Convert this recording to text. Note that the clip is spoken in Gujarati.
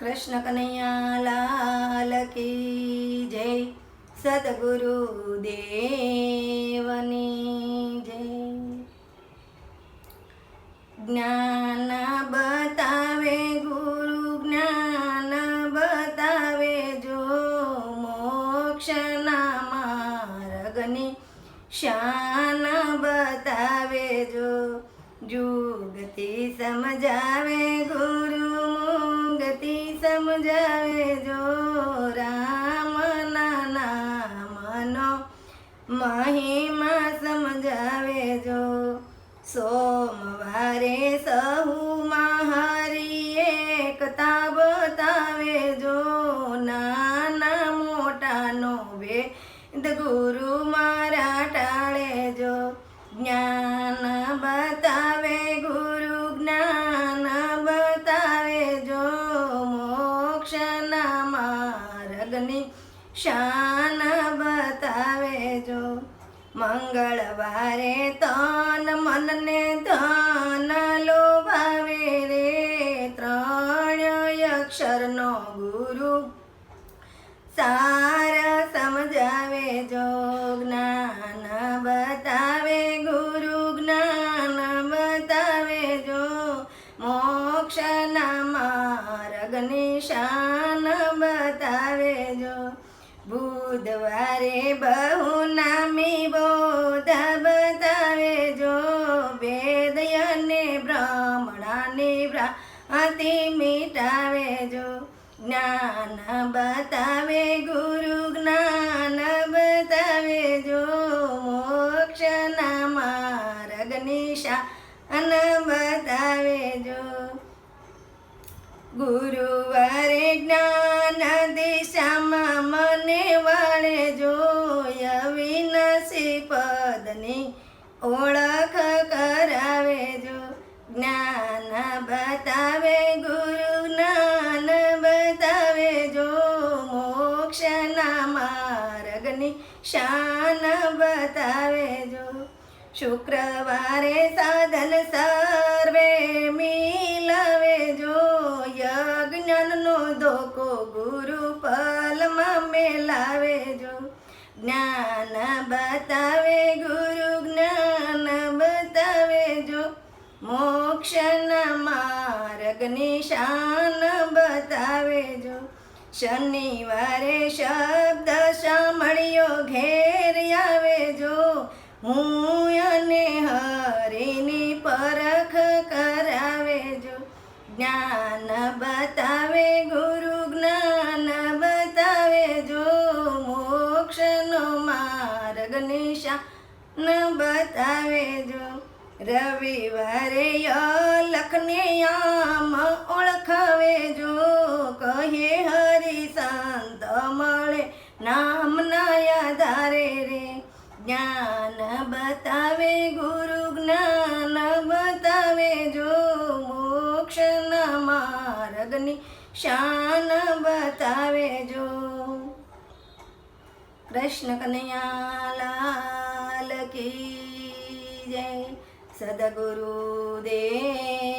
કૃષ્ણ કનૈયા લાલ કી જય. સદગુરુ દેવની જય. જ્ઞાન બતાવે ગુરુ, જ્ઞાન બતાવે જો મોક્ષના માર્ગની શાન બતાવે જો. જુગતી સમજાવે ગુરુ સમજાવે જો રામના નામનો મહિમા સમજાવે જો. સોમવારે સહુ મહારી એકતા શાન બતાવે જો. મંગળવારે તન મનને ધન લોભાવે રે. ત્રણ અક્ષરનો ગુરુ સાર સમજાવે જો. જ્ઞાન બતાવે ગુરુ, જ્ઞાન બતાવે જો. મોક્ષના માર્ગ શાન બુધવારે બહુ નામી બોધ બતાવે જો વેદ અને બ્રાહ્મણાની ભ્રાંતિ મિટાવે જો. જ્ઞાન બતાવે, ગુરુ જ્ઞાન બતાવે જો. મોક્ષના માર્ગ નિશા અન બતાવે જો. ગુરુવારે ઓળખ કરાવે જો, જ્ઞાન બતાવે, ગુરુ જ્ઞાન બતાવે જો. મોક્ષના માર્ગની શાન બતાવે જો. શુક્રવારે સાધન સર્વે મિલાવે જો. યજ્ઞનો ધોકો ગુરુ પલમાં મેલાવે જો. જ્ઞાન બતાવે માર્ગની શાન બતાવે જો. શનિવારે શબ્દ સાંભળ્યો, ઘેર આવે જો. હું અને હરિની પરખ કરાવે જો. જ્ઞાન બતાવે, ગુરુ જ્ઞાન બતાવે જો. મોક્ષનો માર્ગ નિશાન બતાવે જો. રવિવારે લખને આમ કહે, હરિ સંત, મળે નામના આધારે રે. જ્ઞાન બતાવે, ગુરુ જ્ઞાન બતાવે, જો મોક્ષના માર્ગની શાન બતાવે, જો. કૃષ્ણ કનૈયાલાલ કી જય સદગુરુ દેવ